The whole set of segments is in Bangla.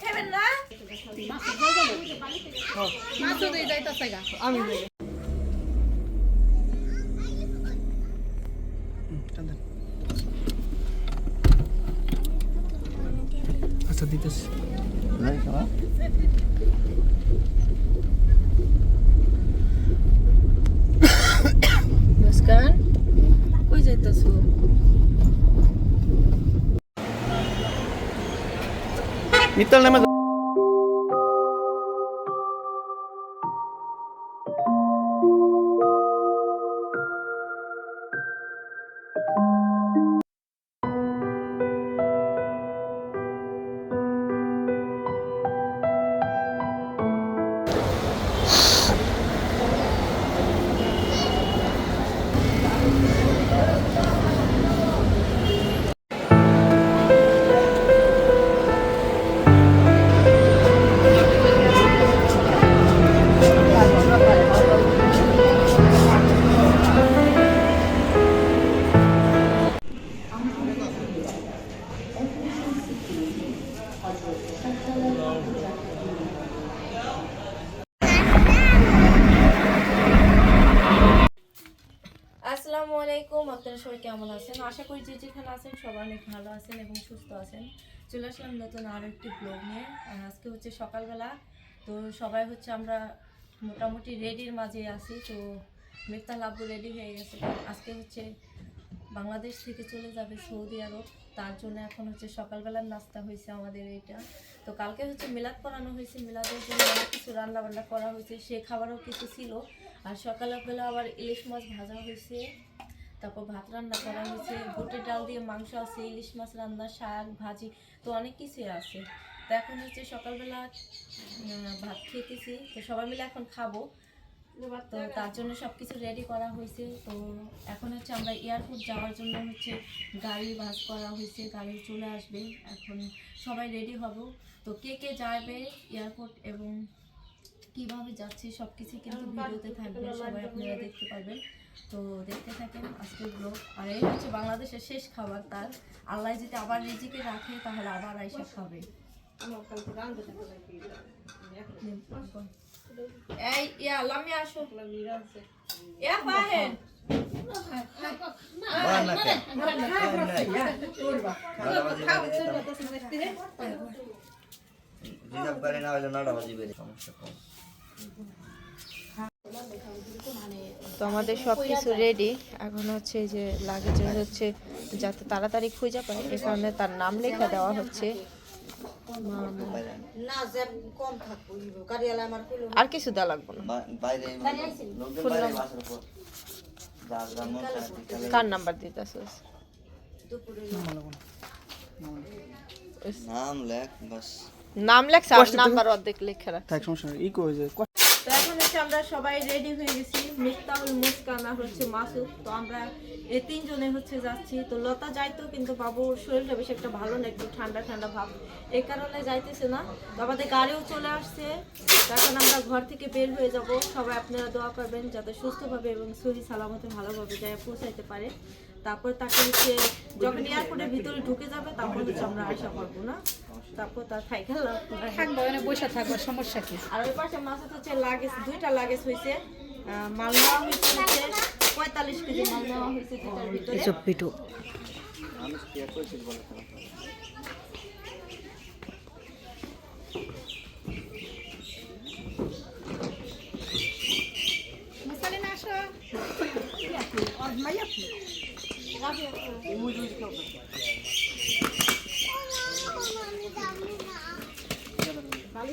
খাবেন না? মাছও দিয়ে যাইতাছে গা আমি আচ্ছা দিতেছি মুস্কান কই যাইতাছো মিত্তল নেমে আছেন। চলে আসলাম নতুন আরও একটি ব্লগ নিয়ে। আজকে হচ্ছে সকালবেলা। তো সবাই হচ্ছে আমরা মোটামুটি রেডির মাঝে আছি। তো মিফতা লাব্বু রেডি হয়ে গেছে। আজকে হচ্ছে বাংলাদেশ থেকে চলে যাবে সৌদি আরব। তার জন্য এখন হচ্ছে সকালবেলার নাস্তা হয়েছে আমাদের এইটা। তো কালকে হচ্ছে মিলাদ করানো হয়েছে। মিলাদের জন্য অনেক কিছু রান্না বান্না করা হয়েছে। সে খাবারও কিছু ছিল। আর সকালবেলা আবার ইলিশ মাছ ভাজা হয়েছে। তারপর ভাত রান্না করা হয়েছে বুটের ডাল দিয়ে মাংস আছে ইলিশ মাছ রান্না শাক ভাজি তো অনেক কিছুই আছে। তো এখন হচ্ছে সকালবেলা ভাত খেতেছি তো সবাই মিলে এখন খাব। তো তার জন্য সব কিছু রেডি করা হয়েছে। তো এখন হচ্ছে আমরা এয়ারপোর্ট যাওয়ার জন্য হচ্ছে গাড়ি বাস করা হয়েছে গাড়ি চলে আসবে। এখন সবাই রেডি হব। তো কে কে যাবে এয়ারপোর্ট এবং কীভাবে যাচ্ছে সব কিছু কিন্তু ভিডিওতে থাকবে সবাই আপনারা দেখতে পারবেন। তো দেখতে থাকেন আজকের ব্লগ আর এই হচ্ছে বাংলাদেশের শেষ খাবার তার আল্লাহ যদি আবার রিজিকে রাখে তাহলে আবার আইসা খাবে। এই ইয়া লামি আসো। ইয়া পাহেন রিজার্ভ গাড়ি না হলে নটা বাজিবে সমস্যা কম তো আমাদের সব কিছু রেডি এখন হচ্ছে যে লাগেজ হচ্ছে যাতে তাড়াতাড়ি খুঁজে পায় এ কারণে তার নাম লেখা দেওয়া হচ্ছে। আর কিছু দেওয়া লাগবে না। কার নাম্বার দিতেছিস নাম লেখ বাস। নাম লেখ নাম্বার অর্ধেক লেখা রাখ থাক সমস্যা ই কই যে এখন আমরা সবাই রেডি হয়ে গেছি। হচ্ছে মাসুদ। তো আমরা এই তিনজনে হচ্ছে যাচ্ছি। তো লতা যাইতো, কিন্তু বাবুর শরীরটা বেশি একটা ভালো না, একটু ঠান্ডা ঠান্ডা ভাব। এই কারণে যাইতেছে না। তো আমাদের গাড়িও চলে আসছে। এখন আমরা ঘর থেকে বের হয়ে যাব। সবাই আপনারা দোয়া করবেন যাতে সুস্থভাবে এবং সহি সালামতে ভালোভাবে যায়, পৌঁছাইতে পারে। তারপর তাকে হচ্ছে যখন এয়ারপোর্টের ভিতরে ঢুকে যাবে, তখন হচ্ছে আমরা আশা করব, না? তারপর তার খাই খেলাম থাকব মানে বসে থাকব সমস্যা কি? আর ওই পাশে মাছের হচ্ছে লাগেজ দুইটা লাগেজ হয়েছে মাল নেওয়া হয়েছে পঁয়তাল্লিশ কেজি মাল নেওয়া হয়েছে দুটার ভিতরে। পিটু আমি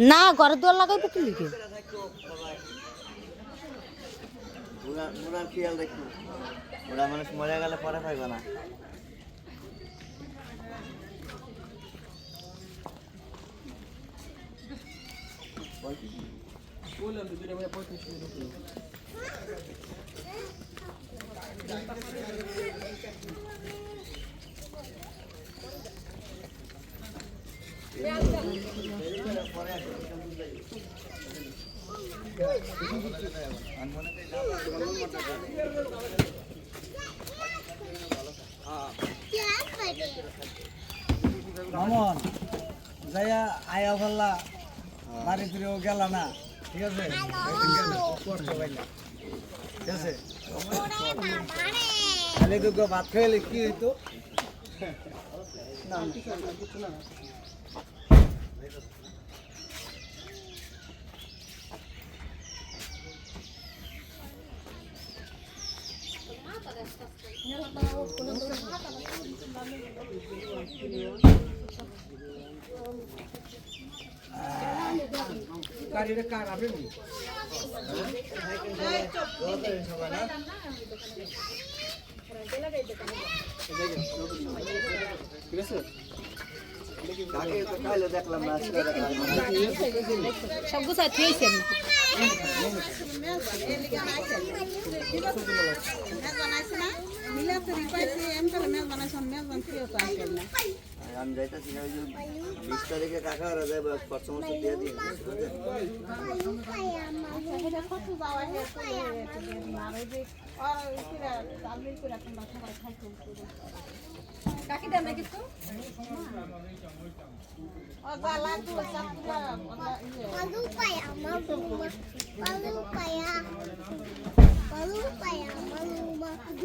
না ঘর দুয়ার লাগাইবো কি লিখে? খেয়াল রাখো ওরা মানুষ মরে গেলে পরে পাইবে না। মামন যাইয়া আয়া ফেললা বাড়ি ফিরেও গেল না, ঠিক আছে? কষ্ট পাইলা ঠিক আছে? খালি দুটো ভাত খাইলে কি হইতো? গাড়িটা কার আপনি আছে দেখলাম না আজকে দেখলাম সব গুছাই থুয়েছি আমি আমি যাইতেছি ওই যে বিশ তারিখে কাকা ওরা যাবে খরচ মরচ দিয়ে দিয়ে Malupaya, maluma, malupaya, malupaya, maluma, malupaya, maluma, headboard দিয়ে না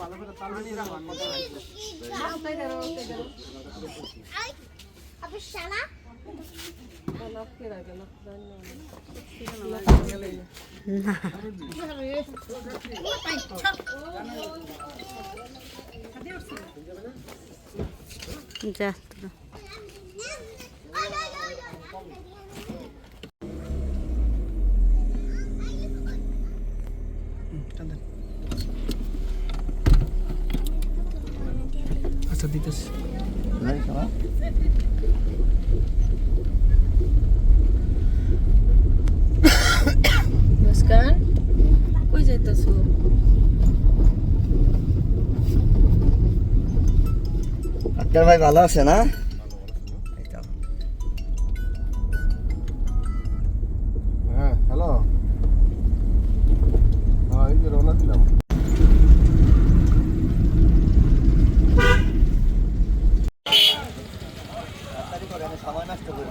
ভালো করে তাল নিয়ে রাখো Apa salah? যা আচ্ছা দিতেছি মুস্কান কই যাইতাছো আক্তার ভাই ভালো আছে না? হ্যাঁ হ্যালো হ্যাঁ এই যে সময় নষ্ট করব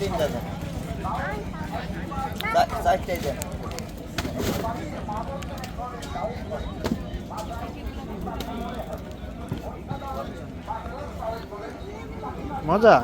তিনটা দেন চারটাই দেন। মজা?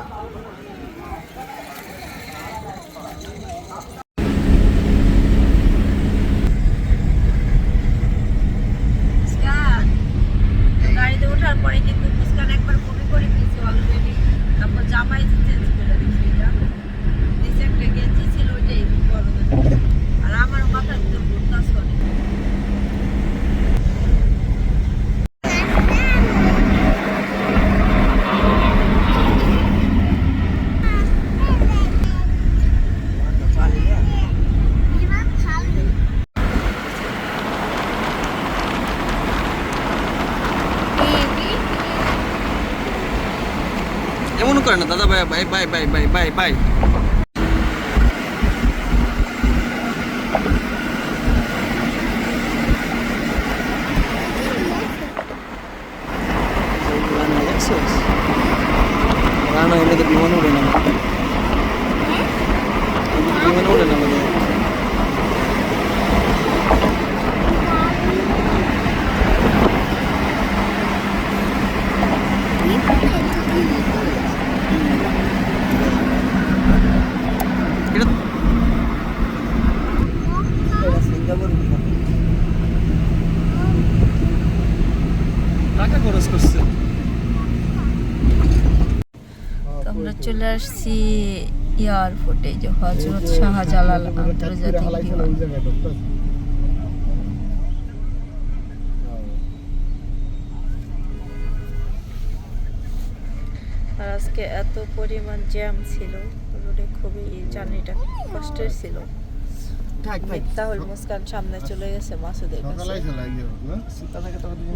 করে না দাদা ভাই bye bye bye bye bye bye Rana হলে তো বিমান উড়ে না বিমান উড়ে না আমাদের এটা এটা সিঙ্গাপুর টাকা খরচ করছে তো আমরা চলে আসছি যে হজরত শাহজালাল আন্তর্জাতিক বিমান। আর আজকে এত পরিমাণ জ্যাম ছিল রোডে খুবই জার্নিটা কষ্টের ছিল। মিফতাহুল মুস্কান সামনে চলে গেছে মাসুদের কাছে।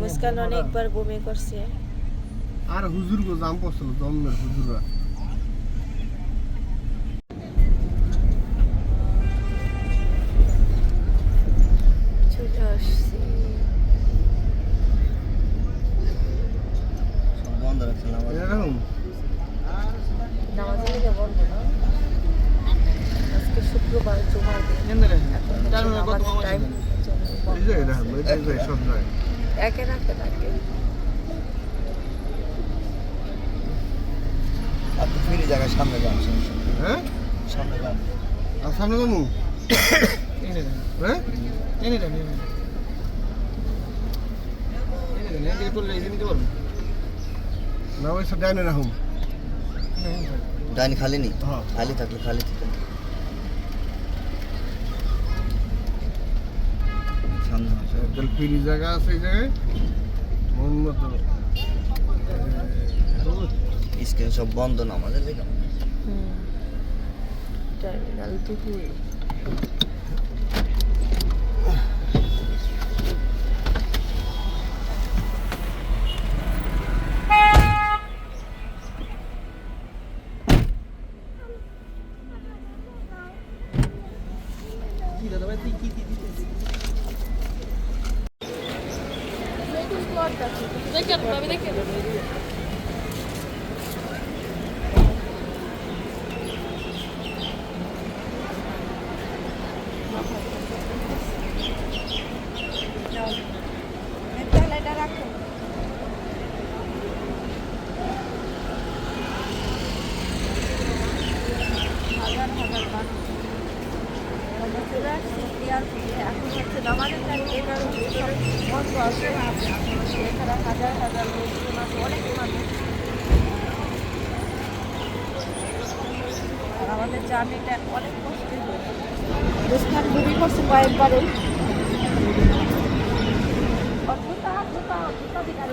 মুস্কান অনেকবার বমি করছে। আর হুজুর গো জাম পড়ছিল জন্মের হুজুররা চলে আসছি সব বন্ধ রাখছিলাম আমাদের এরকম নামাজের লেগে বলব না আজকে শুক্রবার জুমার দিন কেন্দ্রে এখন হচ্ছে টাইম কত নামাজের কম টাইম এই যে এরকম এই যে সব যায় একে রাখে থাকে আপনি ফ্রি জায়গায় সামনে যান। হ্যাঁ? সামনে যান আর সামনে যাব? হ্যাঁ? না ওই সব ডাইনে রাখুন। ডাইনি খালি নি? হ্যাঁ। খালি থাকলে খালি থাকলে সামনে আসো। ফ্রি জায়গা আছে এই জায়গায়। মতো স্ক্রিন সব বন্ধ না আমাদের দেখো টার্মিনাল দুই হাজার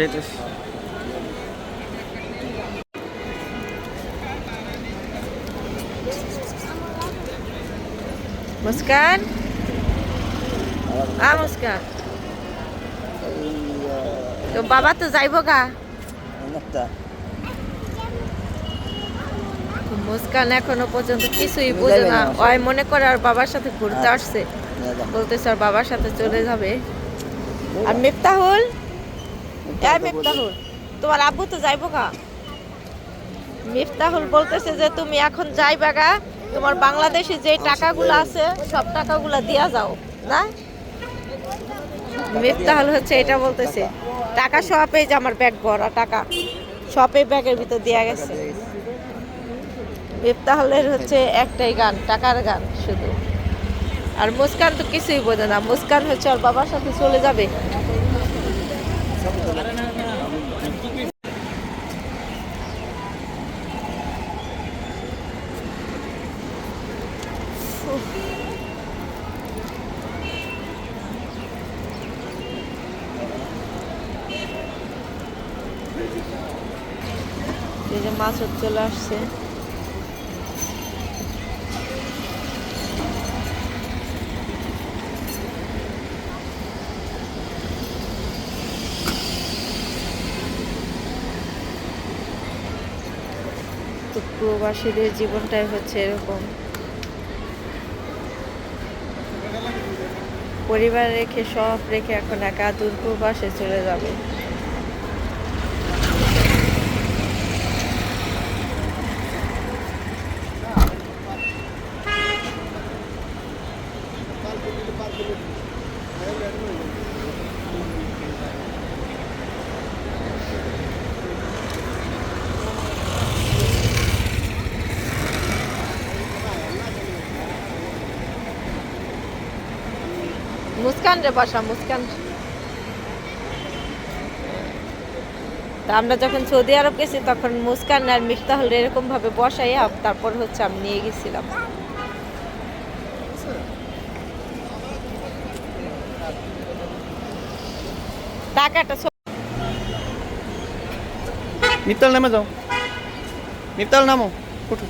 যাইতেছি মুস্কান আ মুস্কান তো বাবা তো যাইব গা। মুস্কান এখনও পর্যন্ত কিছুই বোঝে না। ওই মনে করে আর বাবার সাথে ঘুরতে আসছে। বলতেছে আর বাবার সাথে চলে যাবে। আর মিফতাহুল? মিফতাহুল, তোমার আব্বু তো যাইব গা। মিফতাহুল বলতেছে যে, তুমি এখন যাইবা গা, তোমার বাংলাদেশে যে টাকাগুলো আছে, সব টাকাগুলো দিয়া যাও। না? মিফতাহুল হচ্ছে এটা বলতেছে, টাকা সব এই যে আমার ব্যাগ ভরা টাকা, সব এই ব্যাগের ভিতর দেয়া গেছে। ইফতাহলের হচ্ছে একটাই গান, টাকার গান শুধু। আর মুস্কান তো কিছুই বোঝে না, মুস্কান হচ্ছে ওর বাবার সাথে চলে যাবে। এই যে মাছ চলে আসছে তো প্রবাসীদের জীবনটাই হচ্ছে এরকম। পরিবার রেখে সব রেখে এখন একা দূর প্রবাসে চলে যাবে। মুস্কান রে বাসা, মুস্কান। তা আমরা যখন সৌদি আরব গেছি, তখন মুস্কান আর মিফতাহুল এরকম ভাবে বসাইয়া তারপর হচ্ছে আমি নিয়ে গেছিলাম। টাকাটা মিত্তাল নামে যাও। মিত্তাল নামো, উঠো।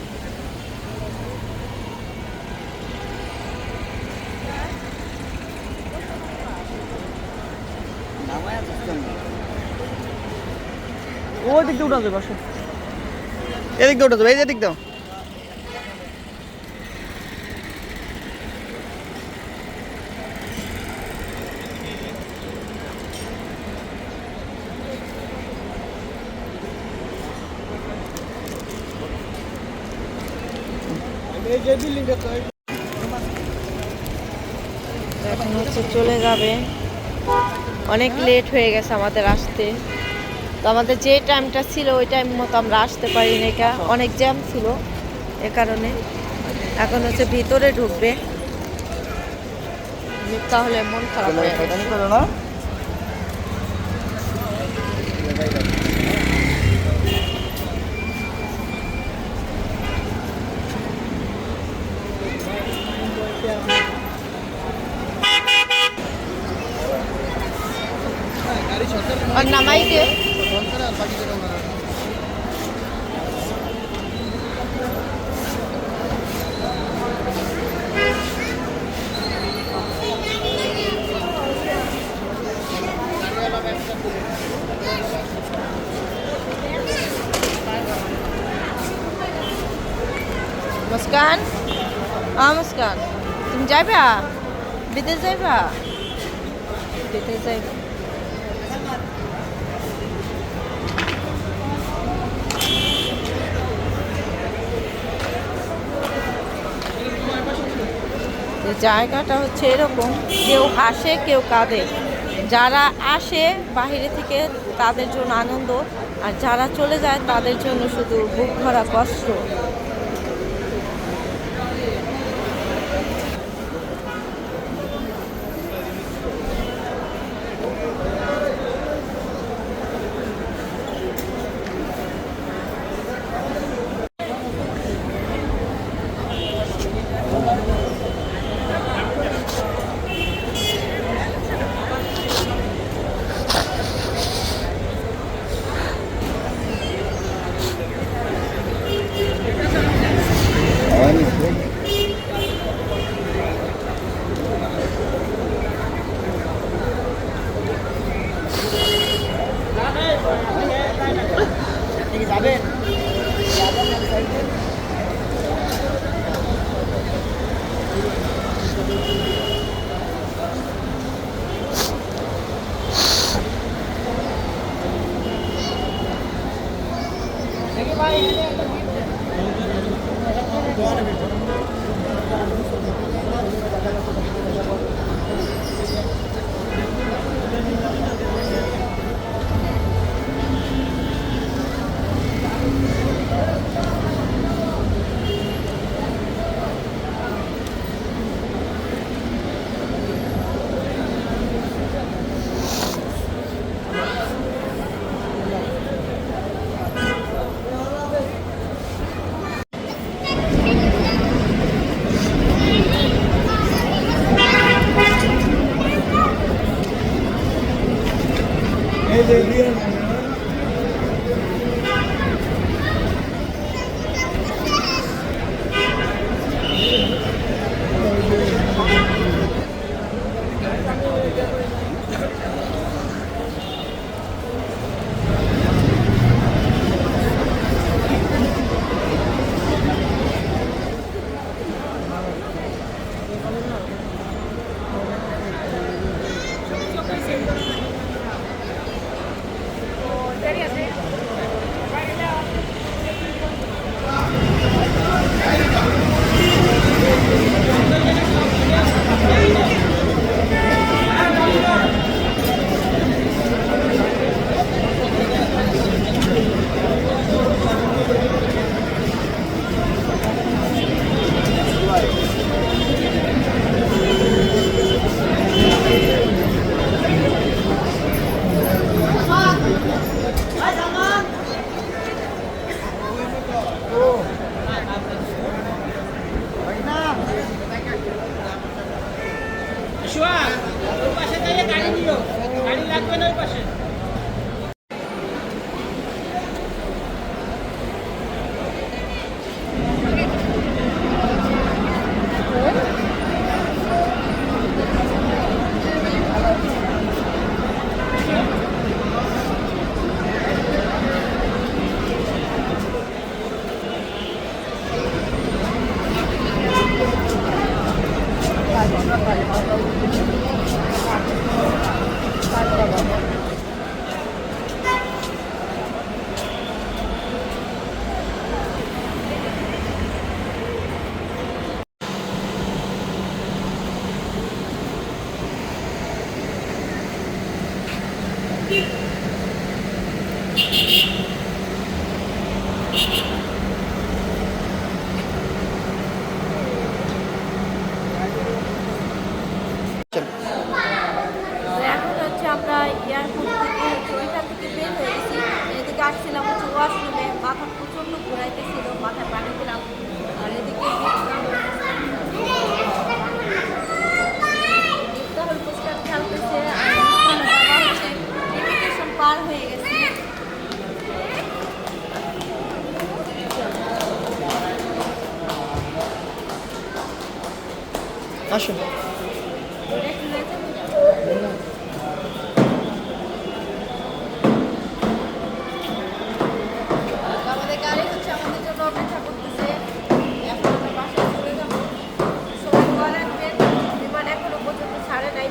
ওই দিক দিয়ে উঠা যাবে আসো। এদিক দিয়ে উঠা যাবে এই যে দিক দাও। এখন হচ্ছে চলে যাবে। অনেক লেট হয়ে গেছে আমাদের আসতে। তো আমাদের যে টাইমটা ছিল, ওই টাইম মতো আমরা আসতে পারিনি। এটা অনেক জ্যাম ছিল এ কারণে। এখন হচ্ছে ভিতরে ঢুকবে। তাহলে মন খারাপ হয়ে নামাই দিয়ে মুস্কান? আ মুস্কান তুমি যাইবা? বিদেশ যাইবা? বিদেশ যাইবা। জায়গাটা হচ্ছে এরকম, কেউ হাসে, কেউ কাঁদে। যারা আসে বাহিরে থেকে, তাদের জন্য আনন্দ, আর যারা চলে যায়, তাদের জন্য শুধু বুক ভরা কষ্ট। তো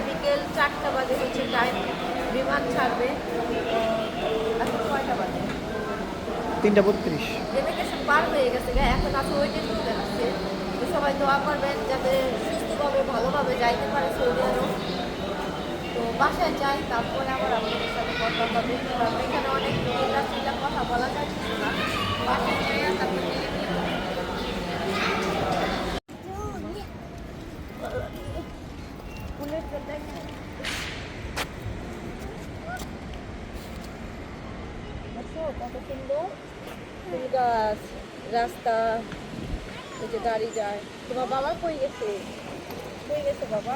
বিকেল চারটা বাজে হচ্ছে টাইম বিমান ছাড়বে। এখন কয়টা বাজে? তিনটা বত্রিশ। ডেলিগেশন পার হয়ে গেছে এখন আছে ওইটাই চলে আসছে তো সবাই দোয়া করবেন যাতে ভালোভাবে যাইতে পারে সৌদি আরব। তো বাসায় যাই, তারপরে আবার আপনাদের সাথে কথা হবে এখানে অনেক চিল্লা চিল্লা কথা বলা যাচ্ছে না। বাসায় যাই তারপরে সুন্দর। ফুল গাছ, রাস্তা গাড়ি যায়। তোমার বাবা কই গেছে? কই গেছে বাবা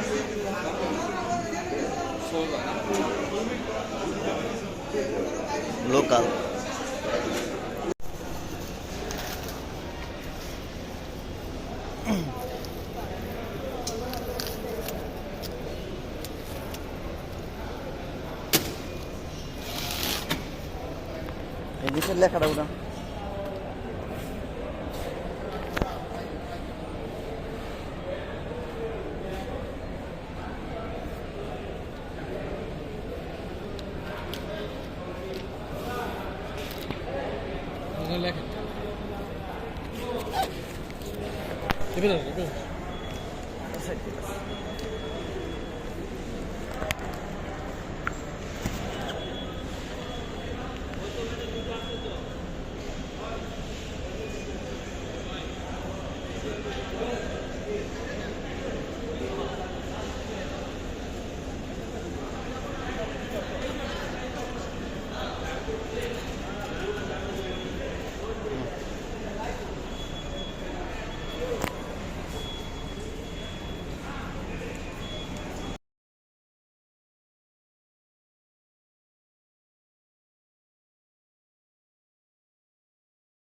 লেখেন।